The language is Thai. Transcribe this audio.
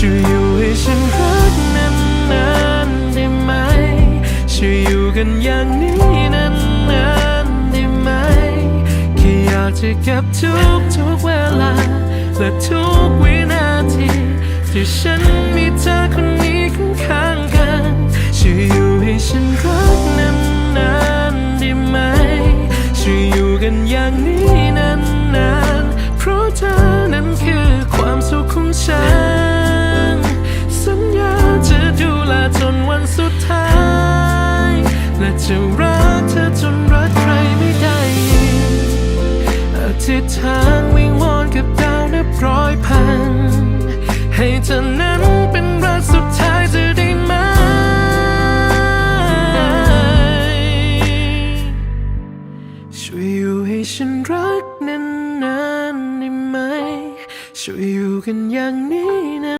ช่วยอยู่ให้ฉันรักนานๆได้ไหม ช่วยอยู่กันอย่างนี้นานๆได้ไหม แค่อยากจะเก็บทุกทุกๆเวลา และทุกวินาทีที่ฉันมีเธอคนนี้ข้างๆกันช่วยอยู่ให้ฉันรัก สุดท้าย และจะรักเธอจนรักใครไม่ได้อีกอธิษฐานวิงวอนกับดาวนับร้อยพัน ให้เธอนั้นเป็นรักสุดท้ายจะได้ไหมช่วยอยู่ให้ฉันรักนานๆได้ไหม ช่วยอยู่กันอย่างนี้นะ